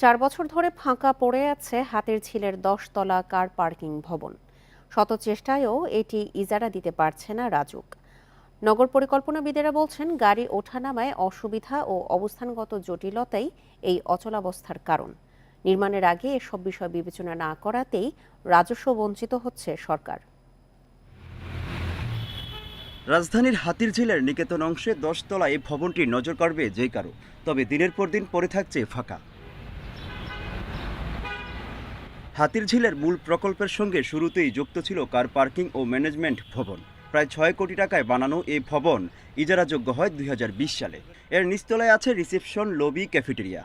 চার বছর ধরে ফাঁকা পড়ে আছে হাতের ঝিলের দশতলা কার পার্কিং ভবন। শত চেষ্টায়ও এটি ইজারা দিতে পারছে না রাজুক। নগর পরিকল্পনাবিদেরা বলছেন, গাড়ি ওঠানামায় অসুবিধা ও অবস্থানগত জটিলতাই এই অচলাবস্থার কারণ। নির্মাণের আগে এসব বিষয় বিবেচনা না করাতেই রাজস্ব বঞ্চিত হচ্ছে সরকার। রাজধানীর হাতিরঝিলের নিকেতন অংশে দশতলা এই ভবনটি নজর কাড়বে যে কারও। তবে দিনের পর দিন পড়ে থাকছে ফাঁকা। হাতিরঝিলের মূল প্রকল্পের সঙ্গে শুরুতেই যুক্ত ছিল কার পার্কিং ও ম্যানেজমেন্ট ভবন। প্রায় ছয় কোটি টাকায় বানানো এই ভবন ইজারাযোগ্য হয় দুই হাজার বিশ সালে। এর নিচতলায় আছে রিসেপশন, লবি, ক্যাফেটেরিয়া।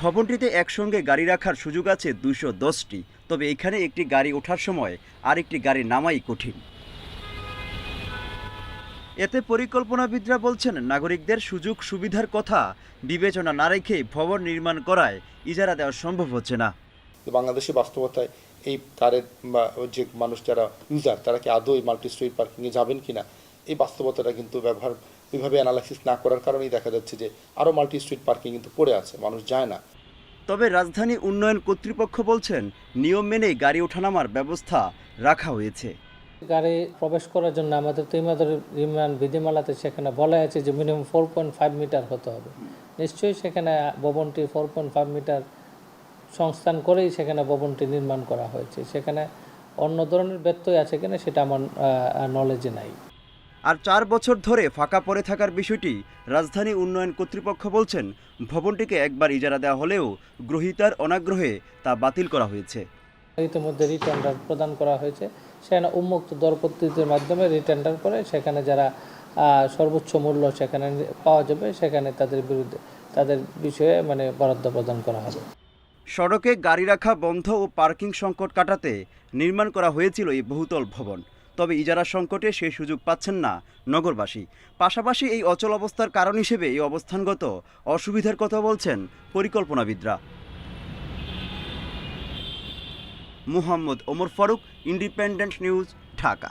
ভবনটিতে একসঙ্গে গাড়ি রাখার সুযোগ আছে দুশো দশটি। তবে এখানে একটি গাড়ি ওঠার সময় আরেকটি গাড়ি নামাই কঠিন। এতে পরিকল্পনাবিদরা বলছেন নাগরিকদের সুযোগ সুবিধার কথা বিবেচনা না রেখে ভবন নির্মাণ করায় ইজারা দেওয়া সম্ভব হচ্ছে না। বাংলাদেশি বাস্তবতায় এই কারের বা যে মানুষ যারা ইউজার তারা কি আদৌ এই মাল্টি স্ট্রিট পার্কিংয়ে যাবেন কিনা? এই বাস্তবতাটা কিন্তু ব্যবহার ওইভাবে অ্যানালাইসিস না করার কারণেই দেখা যাচ্ছে যে আরও মাল্টি স্ট্রিট পার্কিং কিন্তু পড়ে আছে মানুষ যায় না। তবে রাজধানী উন্নয়ন কর্তৃপক্ষ বলছেন নিয়ম মেনেই গাড়ি ওঠানামার ব্যবস্থা রাখা হয়েছে। গাড়ি প্রবেশ করার জন্য আমাদের তো আমাদের নির্মাণ বিধিমালাতে সেখানে বলা আছে যে minimum four point five metre হতে হবে। নিশ্চয়ই সেখানে ভবনটি ফোর পয়েন্ট ফাইভ মিটার সংস্থান করেই সেখানে ভবনটি নির্মাণ করা হয়েছে। সেখানে অন্য ধরনের ব্যত্যয় আছে কিনা সেটা আমার নলেজে নাই। আর চার বছর ধরে ফাঁকা পড়ে থাকার বিষয়টি রাজধানী উন্নয়ন কর্তৃপক্ষ বলছেন, ভবনটিকে একবার ইজারা দেওয়া হলেও গ্রহীতার অনাগ্রহে তা বাতিল করা হয়েছে। ইতিমধ্যে রিটেন্ডার প্রদান করা হয়েছে। সেখানে উন্মুক্ত দর পদ্ধতির মাধ্যমে রিটেন্ডার করে, সেখানে যারা সর্বোচ্চ মূল্য সেখানে পাওয়া যাবে, সেখানে তাদের বিরুদ্ধে, তাদের বিষয়ে মানে বরাদ্দ প্রদান করা হবে। সড়কে গাড়ি রাখা বন্ধ ও পার্কিং সংকট কাটাতে নির্মাণ করা হয়েছিল এই বহুতল ভবন। তবে ইজারা সংকটে সেই সুযোগ পাচ্ছেন না নগরবাসী। পাশাপাশি এই অচল অবস্থার কারণ হিসেবে এই অবস্থানগত অসুবিধার কথা বলছেন পরিকল্পনাবিদরা। Muhammad Omar Faruk Independent news Dhaka.